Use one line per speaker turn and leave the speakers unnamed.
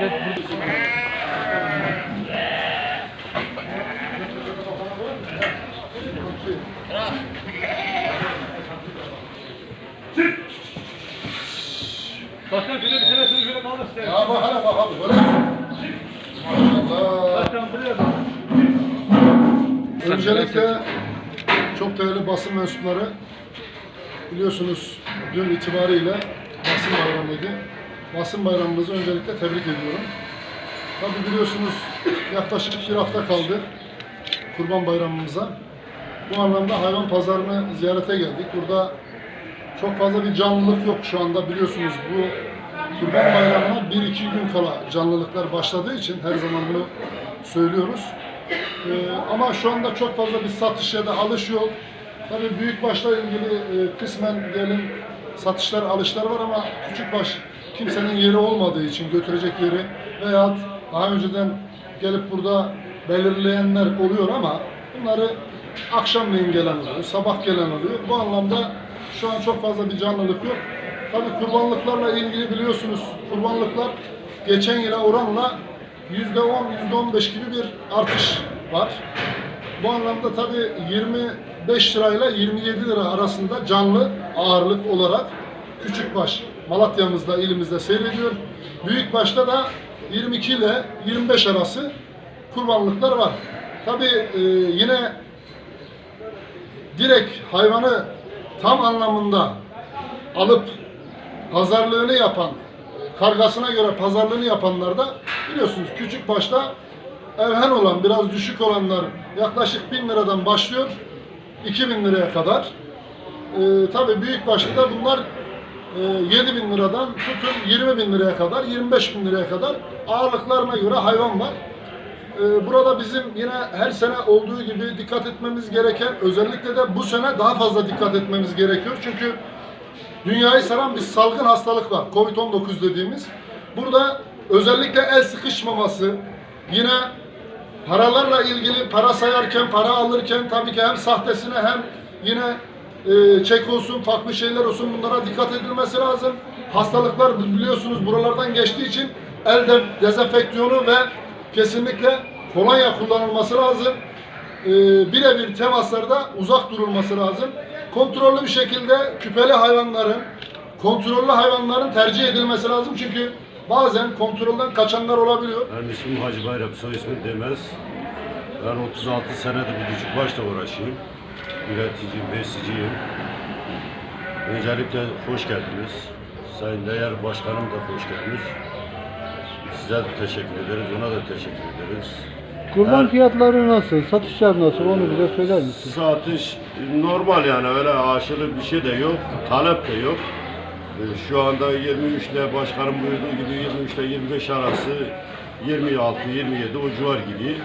burada. Başkan şöyle bir tanesini şöyle kaldır isterim.
Ya bak hele bak abi böyle. Maşallah.
Başkan buraya bak.
Öncelikle çok değerli basın mensupları biliyorsunuz dün itibariyle basın bayramıydı. Basın bayramımızı öncelikle tebrik ediyorum. Tabi biliyorsunuz yaklaşık bir hafta kaldı Kurban Bayramımıza. Bu anlamda hayvan pazarını ziyarete geldik. Burada çok fazla bir canlılık yok şu anda biliyorsunuz bu Kurban Bayramı'na bir iki gün kala canlılıklar başladığı için her zaman bunu söylüyoruz. Ee, ama şu anda çok fazla bir satış ya da alış yok. Tabii büyük başla ilgili e, kısmen diyelim satışlar, alışlar var ama küçük baş kimsenin yeri olmadığı için götürecek yeri veya daha önceden gelip burada belirleyenler oluyor ama bunları akşamleyin gelen oluyor, sabah gelen oluyor. Bu anlamda şu an çok fazla bir canlılık yok. Tabii kurbanlıklarla ilgili biliyorsunuz kurbanlıklar geçen yıla oranla %10, %15 gibi bir artış var. Bu anlamda tabii 25 lirayla 27 lira arasında canlı ağırlık olarak küçükbaş Malatya'mızda, ilimizde seyrediyor. Büyükbaşta da 22 ile 25 arası kurbanlıklar var. Tabii e, yine direkt hayvanı tam anlamında alıp pazarlığını yapan, kargasına göre pazarlığını yapanlar da biliyorsunuz küçük başta evhen olan, biraz düşük olanlar yaklaşık 1000 liradan başlıyor 2000 liraya kadar. Ee, Tabi büyük başta da bunlar e, 7 bin liradan tutun 20 bin liraya kadar, 25 bin liraya kadar ağırlıklarına göre hayvan var. Ee, Burada bizim yine her sene olduğu gibi dikkat etmemiz gereken, özellikle de bu sene daha fazla dikkat etmemiz gerekiyor. Çünkü dünyayı saran bir salgın hastalık var. Covid-19 dediğimiz. Burada özellikle el sıkışmaması, yine paralarla ilgili para sayarken, para alırken tabii ki hem sahtesine hem yine e, çek olsun, farklı şeyler olsun bunlara dikkat edilmesi lazım. Hastalıklar biliyorsunuz buralardan geçtiği için el de dezenfeksiyonu ve kesinlikle kolonya kullanılması lazım. E, birebir temaslarda uzak durulması lazım. Kontrollü bir şekilde küpeli hayvanların, kontrollü hayvanların tercih edilmesi lazım. Çünkü bazen kontrolden kaçanlar olabiliyor.
Benim ismim Hacı Bayram, soy ismim Demez. Ben 36 senedir bu küçük başla uğraşıyorum. Üreticiyim, besiciyim. Öncelikle hoş geldiniz. Sayın Değer Başkanım da hoş geldiniz. Size de teşekkür ederiz, ona da teşekkür ederiz.
Kurban
Her-
fiyatları nasıl? Satışlar nasıl? Onu bize söyler misin?
Satış normal yani öyle aşırı bir şey de yok, talep de yok. Ee, Şu anda 23 ile başkanım buyurduğu gibi 23 ile 25 arası 26-27 o civar gidiyor.